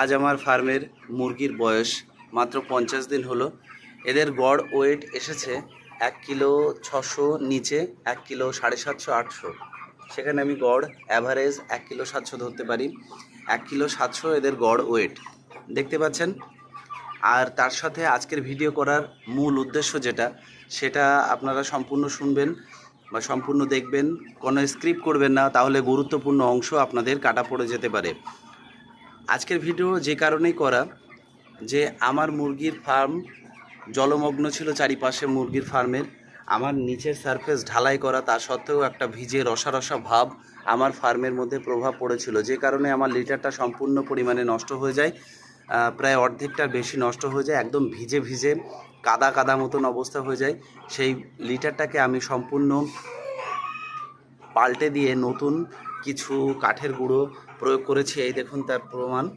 আজ আমার ফার্মের মুরগির বয়স মাত্র পঞ্চাশ দিন হলো। এদের গড় ওয়েট এসেছে এক কিলো ছশো নিচে এক কিলো সাড়ে সাতশো আটশো। সেখানে আমি গড় অ্যাভারেজ এক কিলো সাতশো ধরতে পারি। এক কিলো সাতশো এদের গড় ওয়েট দেখতে পাচ্ছেন? আর তার সাথে আজকের ভিডিও করার মূল উদ্দেশ্য যেটা, সেটা আপনারা সম্পূর্ণ শুনবেন বা সম্পূর্ণ দেখবেন। কোনো স্ক্রিপ্ট করবেন না, তাহলে গুরুত্বপূর্ণ অংশ আপনাদের কাটা পড়ে যেতে পারে। আজকের ভিডিও যে কারণেই করা যে আমার মুরগির ফার্ম জলমগ্ন ছিল চারিপাশে মুরগির ফার্মের। আমার নিচের সারফেস ঢালাই করা, তা সত্ত্বেও একটা ভিজে রসা রসা ভাব আমার ফার্মের মধ্যে প্রভাব পড়েছিল। যে কারণে আমার লিটারটা সম্পূর্ণ পরিমাণে নষ্ট হয়ে যায়। প্রায় অর্ধেকটার বেশি নষ্ট হয়ে যায়, একদম ভিজে ভিজে কাদা কাদা মতন অবস্থা হয়ে যায়। সেই লিটারটাকে আমি সম্পূর্ণ পাল্টে দিয়ে নতুন কিছু কাঠের গুঁড়ো প্রয়োগ করেছি, এই দেখুন তার প্রমাণ।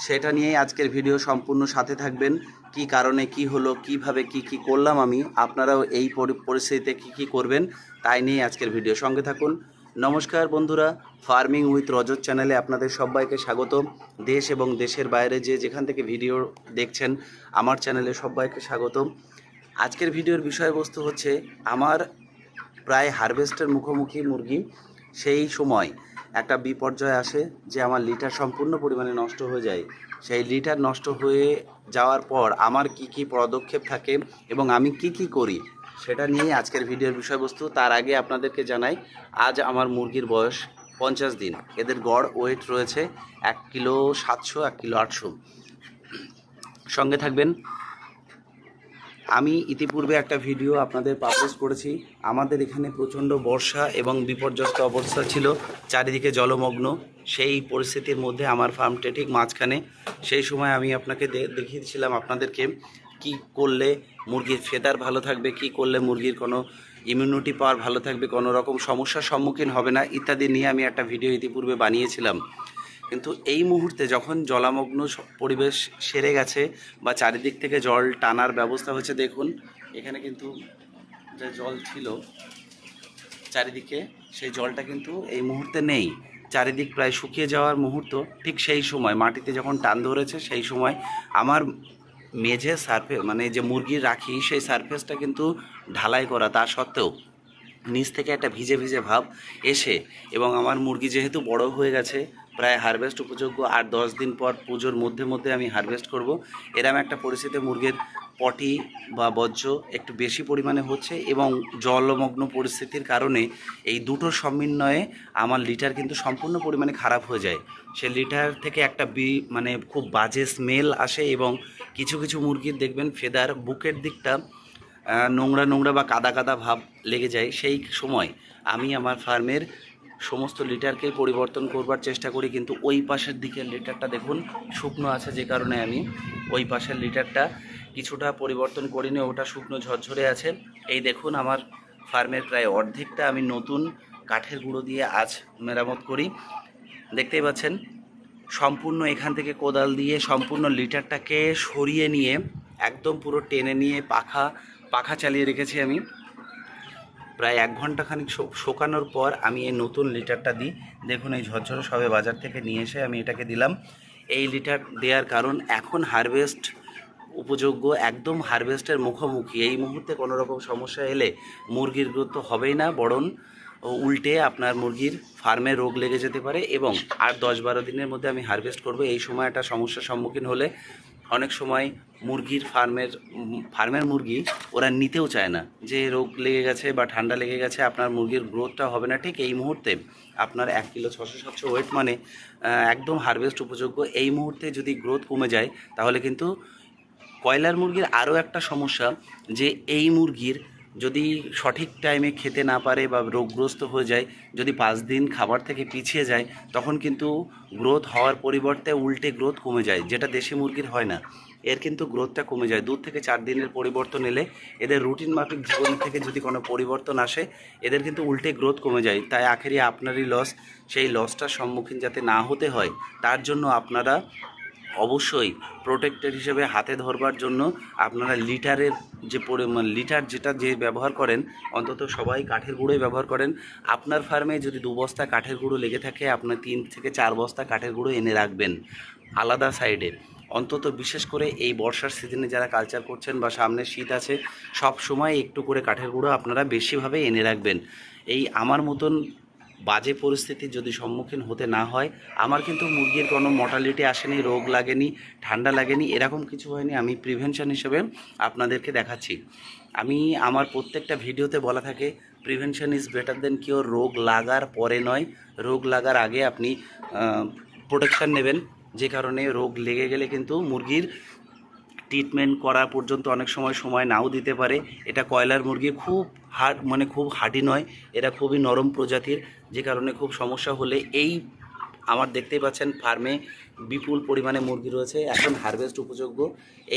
সেটা নিয়েই আজকের ভিডিও সম্পূর্ণ সাথে থাকবেন। কি কারণে, কি হলো, কীভাবে, কি কি করলাম আমি, আপনারাও এই পরি- পরিস্থিতিতে কি কি করবেন, তাই নিয়ে আজকের ভিডিও। সঙ্গে থাকুন। নমস্কার বন্ধুরা ফার্মিং উইথ রজত চ্যানেলে আপনাদের সবাইকে স্বাগত দেশ এবং দেশের বাইরে যে যেখান থেকে ভিডিও দেখছেন, আমার চ্যানেলে সবাইকে স্বাগত আজকের ভিডিওর বিষয়বস্তু হচ্ছে, আমার প্রায় হারভেস্টের মুখোমুখি মুরগি সেই সময় একটা বিপর্যয় আসে যে আমার লিটার সম্পূর্ণ পরিমাণে নষ্ট হয়ে যায়। সেই লিটার নষ্ট হয়ে যাওয়ার পর আমার কি কি পদক্ষেপ থাকে এবং আমি কি কি করি, সেটা নিয়েই আজকের ভিডিওর বিষয়বস্তু। তার আগে আপনাদেরকে জানাই, আজ আমার মুরগির বয়স পঞ্চাশ দিন। এদের গড় ওয়েট রয়েছে এক কিলো সাতশো, এক কিলো আটশো। সঙ্গে থাকবেন আমি ইতিপূর্বে একটা ভিডিও আপনাদের পাবলিশ করেছি। আমাদের এখানে প্রচণ্ড বর্ষা এবং বিপর্যস্ত অবস্থা ছিল, চারিদিকে জলমগ্ন। সেই পরিস্থিতির মধ্যে আমার ফার্মটা ঠিক মাঝখানে। সেই সময় আমি আপনাকে দেখিয়েছিলাম আপনাদেরকে কি করলে মুরগির ফেদার ভালো থাকবে, কি করলে মুরগির কোনো ইমিউনিটি পাওয়ার ভালো থাকবে, কোনো রকম সমস্যার সম্মুখীন হবে না, ইত্যাদি নিয়ে আমি একটা ভিডিও ইতিপূর্বে বানিয়েছিলাম। কিন্তু এই মুহূর্তে যখন জলামগ্ন পরিবেশ সেরে গেছে বা চারিদিক থেকে জল টানার ব্যবস্থা হয়েছে, দেখুন, এখানে কিন্তু যে জল ছিল, চারিদিকে সেই জলটা কিন্তু এই মুহূর্তে নেই। চারিদিক প্রায় শুকিয়ে যাওয়ার মুহূর্ত, ঠিক সেই সময়, মাটিতে যখন টান ধরেছে সেই সময় আমার মেঝে সারফে মানে যে মুরগি রাখি, সেই সারফেসটা কিন্তু ঢালাই করা, তা সত্ত্বেও নিচ থেকে একটা ভিজে ভিজে ভাব এসে এবং আমার মুরগি যেহেতু বড় হয়ে গেছে প্রায় হারভেস্ট উপযোগ্য আর দশ দিন পর পুজোর মধ্যে মধ্যে আমি হারভেস্ট করব। এরম একটা পরিস্থিতিতে মুরগির পটি বা বর্জ্য একটু বেশি পরিমাণে হচ্ছে এবং জলমগ্ন পরিস্থিতির কারণে এই দুটোর সমন্বয়ে আমার লিটার কিন্তু সম্পূর্ণ পরিমাণে খারাপ হয়ে যায়। সে লিটার থেকে একটা বি মানে খুব বাজে স্মেল আসে এবং কিছু কিছু মুরগির দেখবেন ফেদার বুকের দিকটা নোংরা নোংরা বা কাদা কাদা ভাব লেগে যায় সেই সময় আমি আমার ফার্মের সমস্ত লিটারকে পরিবর্তন করবার চেষ্টা করি, কিন্তু ওই পাশের দিকের লিটারটা দেখুন, শুকনো আছে যে কারণে আমি ওই পাশের লিটারটা কিছুটা পরিবর্তন করিনি, ওটা শুকনো ঝরঝরে আছে। এই দেখুন আমার ফার্মের প্রায় অর্ধেকটা আমি নতুন কাঠের গুঁড়ো দিয়ে আজ মেরামত করি। দেখতেই পাচ্ছেন, সম্পূর্ণ এখান থেকে কোদাল দিয়ে সম্পূর্ণ লিটারটাকে সরিয়ে নিয়ে, একদম পুরো টেনে নিয়ে পাখা পাখা চালিয়ে রেখেছি আমি। প্রায় এক ঘণ্টা খানিক শোকানোর পর আমি এই নতুন লিটারটা দিই। দেখুন এই ঝরঝরে সবে বাজার থেকে নিয়ে এসে আমি এটাকে দিলাম। এই লিটার দেওয়ার কারণ এখন হারভেস্ট উপযোগ্য, একদম হারভেস্টের মুখোমুখি। এই মুহূর্তে কোনো রকম সমস্যা এলে মুরগির গ্রোথ তো হবেই না, বরং উল্টে আপনার মুরগির ফার্মে রোগ লেগে যেতে পারে এবং আর দশ বারো দিনের মধ্যে আমি হারভেস্ট করব। এই সময় একটা সমস্যার সম্মুখীন হলে অনেক সময় মুরগির ফার্মের ফার্মের মুরগি ওরা নিতেও চায় না। যে রোগ লেগে গেছে বা ঠান্ডা লেগে গেছে, আপনার মুরগির গ্রোথটা হবে না, ঠিক এই মুহূর্তে। আপনার এক কিলো ছশো সাতশো ওয়েট মানে একদম হারভেস্ট উপযোগ্য। এই মুহূর্তে যদি গ্রোথ কমে যায়, তাহলে কিন্তু কয়লার মুরগির আরও একটা সমস্যা যে এই মুরগির যদি সঠিক টাইমে খেতে না পারে বা রোগগ্রস্ত হয়ে যায়, যদি পাঁচ দিন খাবার থেকে পিছিয়ে যায়, তখন কিন্তু গ্রোথ হওয়ার পরিবর্তে উল্টে গ্রোথ কমে যায়, যেটা দেশি মুরগির হয় না। এর কিন্তু গ্রোথটা কমে যায়। দু থেকে চার দিনের পরিবর্তন এলে এদের রুটিন মাফিক জীবন থেকে যদি কোনো পরিবর্তন আসে, এদের কিন্তু উল্টে গ্রোথ কমে যায়। তাই আখেরি আপনারই লস সেই লসটার সম্মুখীন যাতে না হতে হয়, তার জন্য আপনারা অবশ্যই প্রোটেক্টেড হিসেবে হাতে ধরবার জন্য আপনারা লিটারের যে পরিমাণ লিটার যেটা যে ব্যবহার করেন, অন্তত সবাই কাঠের গুঁড়োই ব্যবহার করেন। আপনার ফার্মে যদি দু বস্তা কাঠের গুঁড়ো লেগে থাকে আপনার তিন থেকে চার বস্তা কাঠের গুঁড়ো এনে রাখবেন। আলাদা সাইডে অন্তত বিশেষ করে এই বর্ষার সিজনে যারা কালচার করছেন বা সামনে শীত আছে, সব সময় একটু করে কাঠের গুঁড়ো আপনারা বেশিভাবে এনে রাখবেন। এই আমার মতন বাজে পরিস্থিতির যদি সম্মুখীন হতে না হয়, আমার কিন্তু মুরগির কোনো মর্টালিটি আসেনি, রোগ লাগেনি, ঠান্ডা লাগেনি, এরকম কিছু হয়নি, আমি প্রিভেনশন হিসেবে আপনাদেরকে দেখাচ্ছি। আমি আমার প্রত্যেকটা ভিডিওতে বলা থাকে prevention is better than cure রোগ লাগার পরে নয়, রোগ লাগার আগে আপনি প্রোটেকশান নেবেন। যে কারণে রোগ লেগে গেলে কিন্তু মুরগির ট্রিটমেন্ট করা পর্যন্ত অনেক সময় সময় নাও দিতে পারে। এটা কয়লার মুরগি খুব হার্ড মানে খুব হার্ডি নয় এরা খুবই নরম প্রজাতির, যে কারণে খুব সমস্যা হলে এই আমার দেখতেই পাচ্ছেন ফার্মে বিপুল পরিমাণে মুরগি রয়েছে। এখন হারভেস্ট উপযোগ্য।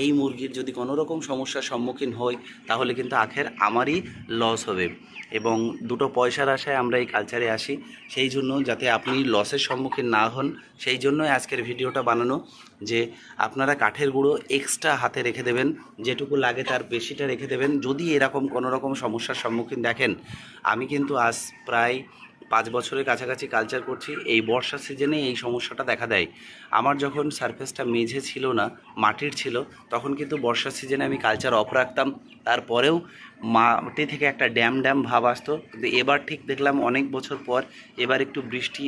এই মুরগির যদি কোনো রকম সমস্যার সম্মুখীন হই, তাহলে কিন্তু আখের আমারই লস হবে। এবং দুটো পয়সার আশায় আমরা এই কালচারে আসি। সেই জন্য যাতে আপনি লসের সম্মুখীন না হন, সেই জন্যই আজকের ভিডিওটা বানানো যে আপনারা কাঠের গুঁড়ো এক্সট্রা হাতে রেখে দেবেন, যেটুকু লাগে তার বেশিটা রেখে দেবেন। যদি এরকম কোনো রকম সমস্যার সম্মুখীন দেখেন, আমি কিন্তু আজ প্রায় পাঁচ বছরের কাছাকাছি কালচার করছি, এই বর্ষা সিজনে এই সমস্যাটা দেখা দেয়। আমার যখন সারফেসটা মেঝে ছিল না, মাটির ছিল, তখন কিন্তু বর্ষা সিজনে আমি কালচার অফ রাখতাম। তারপরেও মাটি থেকে একটা ড্যাম ড্যাম ভাব আসতো। কিন্তু এবার ঠিক দেখলাম অনেক বছর পর, এবার একটু বৃষ্টি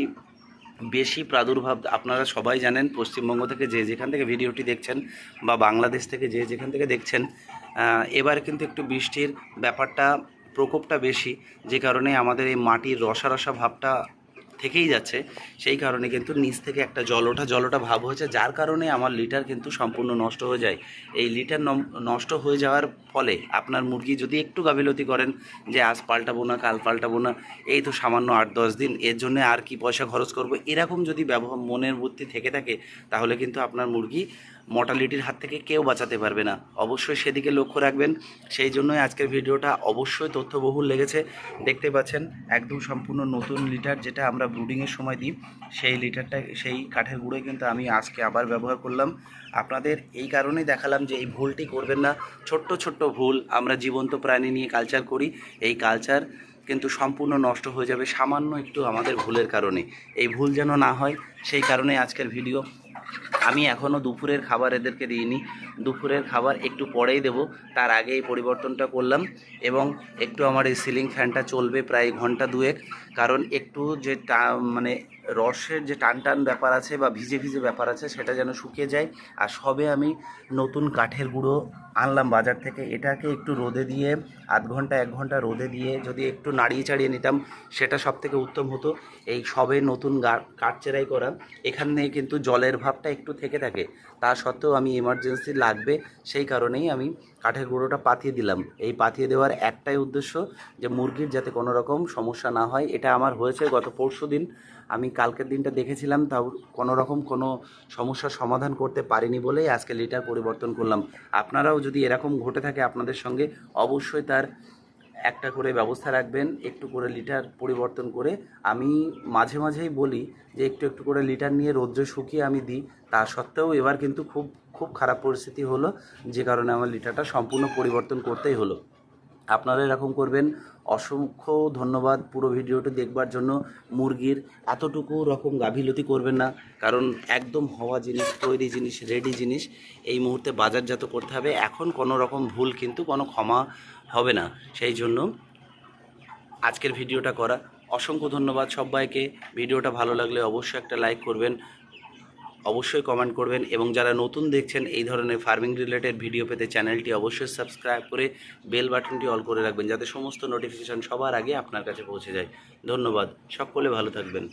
বেশি প্রাদুর্ভাব, আপনারা সবাই জানেন, পশ্চিমবঙ্গ থেকে যে যেখান থেকে ভিডিওটি দেখছেন বা বাংলাদেশ থেকে যে যেখান থেকে দেখছেন এবার কিন্তু একটু বৃষ্টির ব্যাপারটা প্রকোপটা বেশি, যে কারণে আমাদের এই মাটির রসা রসা ভাবটা থেকেই যাচ্ছে, সেই কারণে কিন্তু নিচ থেকে একটা জল ওঠা জল ওঠা ভাব হয়েছে, যার কারণে আমার লিটার কিন্তু সম্পূর্ণ নষ্ট হয়ে যায়। এই লিটার নষ্ট হয়ে যাওয়ার ফলে আপনার মুরগি যদি একটু গাফিলতি করেন যে, আজ পাল্টাবো না, কাল পাল্টাবো না, এই তো সামান্য আট, দশ দিন, এর জন্য আর কি পয়সা খরচ করব? এরকম যদি ব্যবহার মনের বুদ্ধি থেকে থাকে, তাহলে কিন্তু আপনার মুরগি মর্টালিটির হাত থেকে কেউ বাঁচাতে পারবে না। অবশ্যই সেদিকে লক্ষ্য রাখবেন। সেই জন্যই আজকের ভিডিওটা অবশ্যই তথ্যবহুল লেগেছে। দেখতে পাচ্ছেন, একদম সম্পূর্ণ নতুন লিটার যেটা আমরা ব্রুডিংয়ের সময় দিই, সেই লিটারটা, সেই কাঠের গুঁড়োই কিন্তু আমি আজকে আবার ব্যবহার করলাম। আপনাদের এই কারণেই দেখালাম যে এই ভুলটি করবেন না। ছোট্ট ছোট্ট ভুল আমরা জীবন্ত প্রাণী নিয়ে কালচার করি। এই কালচার কিন্তু সম্পূর্ণ নষ্ট হয়ে যাবে সামান্য একটু আমাদের ভুলের কারণে। এই ভুল যেন না হয়, সেই কারণে আজকের ভিডিও আমি এখনও দুপুরের খাবার এদেরকে দিইনি। দুপুরের খাবার একটু পরেই দেব। তার আগে এই পরিবর্তনটা করলাম এবং একটু আমার এই সিলিং ফ্যানটা চলবে প্রায় ঘণ্টা দুয়েক। কারণ একটু যে মানে রসের যে টান টান ব্যাপার আছে বা ভিজে ভিজে ব্যাপার আছে, সেটা যেন শুকিয়ে যায়। আর সবে আমি নতুন কাঠের গুঁড়ো আনলাম বাজার থেকে। এটাকে একটু রোদে দিয়ে, আধ ঘণ্টা, এক ঘণ্টা রোদে দিয়ে যদি একটু নাড়িয়ে চাড়িয়ে নিতাম, সেটা সব থেকে উত্তম হতো। এই সবে নতুন কাঠ চেরাই করা, এখানে কিন্তু জলের ভাবটা একটু থেকে থাকে। তা সত্ত্বেও আমি এমার্জেন্সি লাগবে, সেই কারণেই আমি কাঠের গুঁড়োটা পাতিয়ে দিলাম। এই পাতিয়ে দেওয়ার একটাই উদ্দেশ্য যে মুরগির যাতে কোনো রকম সমস্যা না হয়, এটা আমার হয়েছে গত পরশু দিন। আমি কালকের দিনটা দেখেছিলাম, তাও কোনো রকম কোনো সমস্যার সমাধান করতে পারিনি বলেই আজকে লিটার পরিবর্তন করলাম। আপনারাও যদি এরকম ঘটে থাকে আপনাদের সঙ্গে, অবশ্যই তার একটা করে ব্যবস্থা রাখবেন, একটু করে লিটার পরিবর্তন করে। আমি মাঝে মাঝেই বলি যে, একটু একটু করে লিটার নিয়ে রৌদ্রে শুকিয়ে আমি দিই। তা সত্ত্বেও এবার কিন্তু খুব খুব খারাপ পরিস্থিতি হলো, যে কারণে আমার লিটারটা সম্পূর্ণ পরিবর্তন করতেই হলো। আপনারা এরকম করবেন। অসংখ্য ধন্যবাদ পুরো ভিডিওটি দেখবার জন্য। মুরগির এতটুকু রকম গাফিলতি করবেন না, কারণ একদম হওয়া জিনিস, তৈরি জিনিস রেডি জিনিস, এই মুহূর্তে বাজারজাত করতে হবে। এখন কোনো রকম ভুল কিন্তু কোনো ক্ষমা হবে না। সেই জন্য আজকের ভিডিওটা করা। অসংখ্য ধন্যবাদ সবাইকে। ভিডিওটা ভালো লাগলে অবশ্যই একটা লাইক করবেন, অবশ্যই কমেন্ট করবেন এবং যারা নতুন দেখছেন এই ধরনের ফার্মিং রিলেটেড ভিডিও পেতে চ্যানেলটি অবশ্যই সাবস্ক্রাইব করে বেল বাটনটি অল করে রাখবেন যাতে সমস্ত নোটিফিকেশান সবার আগে আপনার কাছে পৌঁছে যায়। ধন্যবাদ। সকলে ভালো থাকবেন।